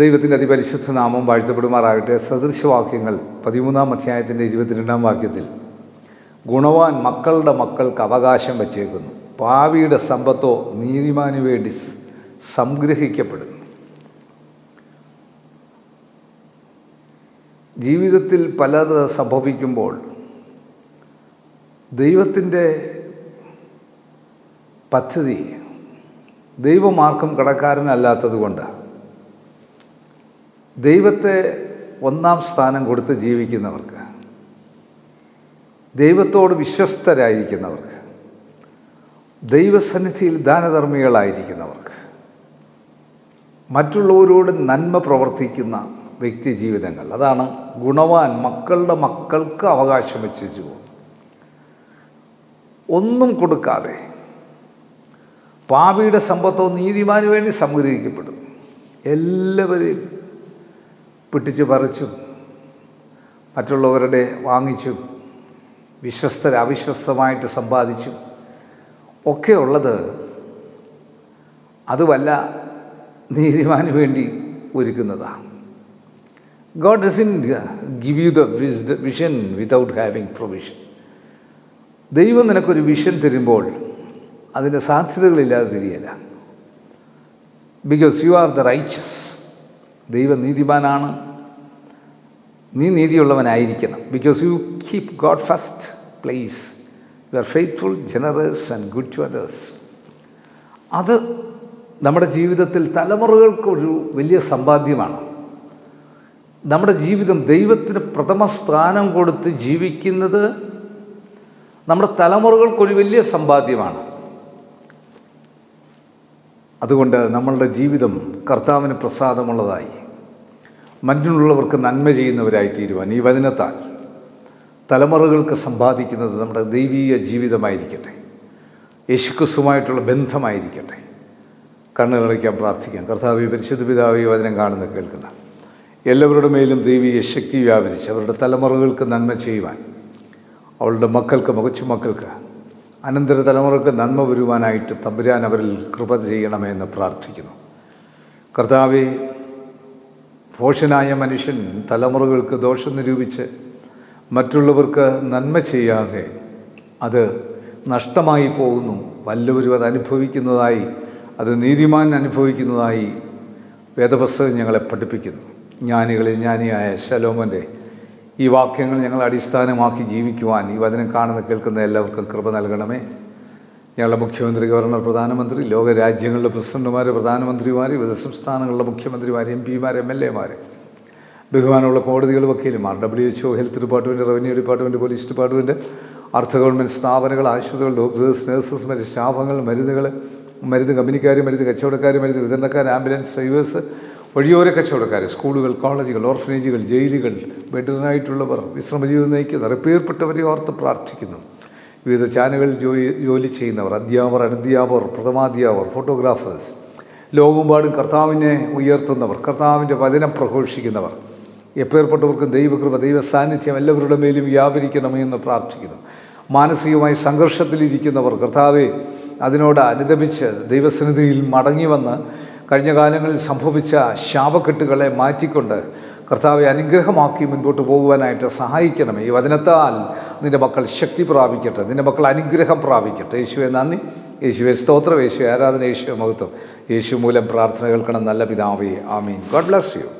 ദൈവത്തിന്റെ അതിപരിശുദ്ധ നാമം വാഴ്ത്തപ്പെടുമാറാകട്ടെ. സദൃശവാക്യങ്ങൾ പതിമൂന്നാം അധ്യായത്തിന്റെ ഇരുപത്തിരണ്ടാം വാക്യത്തിൽ. ഗുണവാൻ മക്കളുടെ മക്കൾക്ക് അവകാശം വച്ചേക്കുന്നു. പാവിയുടെ സമ്പത്തോ നീതിമാന് വേണ്ടി സംഗ്രഹിക്കപ്പെടുന്നു. ജീവിതത്തിൽ പലത് സംഭവിക്കുമ്പോൾ ദൈവത്തിന്റെ പദ്ധതി ദൈവമാർക്കും കടക്കാരനല്ലാത്തത് കൊണ്ട് ദൈവത്തെ ഒന്നാം സ്ഥാനം കൊടുത്ത് ജീവിക്കുന്നവർക്ക് ദൈവത്തോട് വിശ്വസ്തരായിരിക്കുന്നവർക്ക് ദൈവസന്നിധിയിൽ ദാനധർമ്മികളായിരിക്കുന്നവർക്ക് മറ്റുള്ളവരോട് നന്മ പ്രവർത്തിക്കുന്ന വ്യക്തി ജീവിതങ്ങൾ. അതാണ് ഗുണവാൻ മക്കളുടെ മക്കൾക്ക് അവകാശം വെച്ചു ഒന്നും കൊടുക്കാതെ പാപിയുടെ സമ്പത്തോ നീതിമാന് വേണ്ടി സംഗ്രഹിക്കപ്പെടും എല്ലാവരെയും പിടിച്ചു പറിച്ചും മറ്റുള്ളവരുടെ വാങ്ങിച്ചും വിശ്വസ്തര അവിശ്വസ്തമായിട്ട് സമ്പാദിച്ചും ഒക്കെ ഉള്ളത് അതുമല്ല നീതിമാന് വേണ്ടി ഒരുക്കുന്നതാണ് God doesn't give you the vision without having provision ദൈവം നിനക്കൊരു വിഷൻ തരുമ്പോൾ അതിന്റെ സാധ്യതകളില്ലാതെ തിരിയല്ല. Because you are the riches ദൈവം നീതിമാനാണ് നീ നീതിയുള്ളവനായിരിക്കണം. Because you keep God first place you are faithful generous and good to others അത് നമ്മുടെ ജീവിതത്തിൽ തലമുറകൾക്കൊരു വലിയ സമ്പാദ്യമാണ്. നമ്മുടെ ജീവിതം ദൈവത്തിന് പ്രഥമ സ്ഥാനം കൊടുത്ത് ജീവിക്കുന്നത് നമ്മുടെ തലമുറകൾക്കൊരു വലിയ സമ്പാദ്യമാണ്. അതുകൊണ്ട് നമ്മളുടെ ജീവിതം കർത്താവിന് പ്രസാദമുള്ളതായി. മറ്റുള്ളവർക്ക് നന്മ ചെയ്യുന്നവരായി തീരുവാൻ ഈ വചനത്താൽ തലമുറകൾക്ക് സമ്പാദിക്കുന്നത് നമ്മുടെ ദൈവീയ ജീവിതമായിരിക്കട്ടെ. യേശുക്രിസ്തുമായിട്ടുള്ള ബന്ധമായിരിക്കട്ടെ. കണ്ണുകളിക്കാൻ പ്രാർത്ഥിക്കാം. കർത്താവ് പരിശുദ്ധ പിതാവ് ഈ വചനം കാണുന്ന കേൾക്കുന്ന എല്ലാവരുടെ മേലും ദൈവീയ ശക്തി വ്യാപരിച്ച് അവരുടെ തലമുറകൾക്ക് നന്മ ചെയ്യുവാൻ അവളുടെ മക്കൾക്ക് മുഖച്ചു മക്കൾക്ക് അനന്തര തലമുറയ്ക്ക് നന്മ വരുവാനായിട്ട് തമ്പുരാൻ അവരിൽ കൃപ ചെയ്യണമെന്ന് പ്രാർത്ഥിക്കുന്നു. കർത്താവെ ഭോഷനായ മനുഷ്യൻ തലമുറകൾക്ക് ദോഷം നിരൂപിച്ച് മറ്റുള്ളവർക്ക് നന്മ ചെയ്യാതെ അത് നഷ്ടമായി പോകുന്നു. വല്ലവരും അത് അനുഭവിക്കുന്നതായി അത് നീതിമാൻ അനുഭവിക്കുന്നതായി വേദപുസ്തകം ഞങ്ങളെ പഠിപ്പിക്കുന്നു. ജ്ഞാനികളിൽ ജ്ഞാനിയായ ശലോമന്റെ ഈ വാക്യങ്ങൾ ഞങ്ങൾ അടിസ്ഥാനമാക്കി ജീവിക്കുവാൻ ഈ വചനം കാണുന്ന കേൾക്കുന്ന എല്ലാവർക്കും കൃപ നൽകണമേ. ഞങ്ങളുടെ മുഖ്യമന്ത്രി ഗവർണർ പ്രധാനമന്ത്രി ലോക ലോകരാജ്യങ്ങളുടെ പ്രസിഡന്റുമാർ പ്രധാനമന്ത്രിമാർ വിവിധ സംസ്ഥാനങ്ങളുടെ മുഖ്യമന്ത്രിമാർ എം പിമാർ എം എൽ എമാർ ബഹുമാനമുള്ള കോടതികൾ വക്കീലുമാർ W H O health department revenue department police department അർദ്ധ ഗവൺമെന്റ് സ്ഥാപനങ്ങൾ ആശുപത്രികൾ ഡോക്ടേഴ്സ് നഴ്സസ് മറ്റ് സ്റ്റാഫുകൾ മരുന്നുകൾ മരുന്ന് കമ്പനിക്കാർ മരുന്ന് കച്ചവടക്കാർ മരുന്ന് വിതരണക്കാർ ആംബുലൻസ് ഡ്രൈവേഴ്സ് വഴിയോര കച്ചവടക്കാർ സ്കൂളുകൾ കോളേജുകൾ ഓർഫനേജുകൾ ജയിലുകൾ ബെഡറിനായിട്ടുള്ളവർ വിശ്രമജീവിതം നയിക്കുന്നവർ പേർപ്പെട്ടവരെ ഓർത്ത് പ്രാർത്ഥിക്കുന്നു. വിവിധ ചാനലുകളിൽ ജോലി ജോലി ചെയ്യുന്നവർ അധ്യാപകർ അനധ്യാപകർ പ്രഥമാധ്യാപകർ ഫോട്ടോഗ്രാഫേഴ്സ് ലോകമെമ്പാടും കർത്താവിനെ ഉയർത്തുന്നവർ കർത്താവിന്റെ വചനം പ്രഘോഷിക്കുന്നവർ എപ്പേർപ്പെട്ടവർക്കും ദൈവകൃപ ദൈവ സാന്നിധ്യം എല്ലാവരുടെ മേലും വ്യാപരിക്കണമെന്ന് പ്രാർത്ഥിക്കുന്നു. മാനസികമായി സംഘർഷത്തിലിരിക്കുന്നവർ കർത്താവെ അതിനോട് അനുദപിച്ച് ദൈവസന്നിധിയിൽ മടങ്ങി വന്ന് കഴിഞ്ഞ കാലങ്ങളിൽ സംഭവിച്ച ശാപക്കെട്ടുകളെ മാറ്റിക്കൊണ്ട് കർത്താവെ അനുഗ്രഹമാക്കി മുൻപോട്ട് പോകുവാനായിട്ട് സഹായിക്കണമേ. ഈ വചനത്താൽ നിന്റെ മക്കൾ ശക്തി പ്രാപിക്കട്ടെ നിന്റെ മക്കൾ അനുഗ്രഹം പ്രാപിക്കട്ടെ. യേശുവെ നന്ദി. യേശുവെ സ്തോത്രം. യേശു ആരാധന യേശുവെ മഹത്വം. യേശു മൂലം പ്രാർത്ഥന കേൾക്കണം. നല്ല പിതാവേ ആമീൻ. God bless you.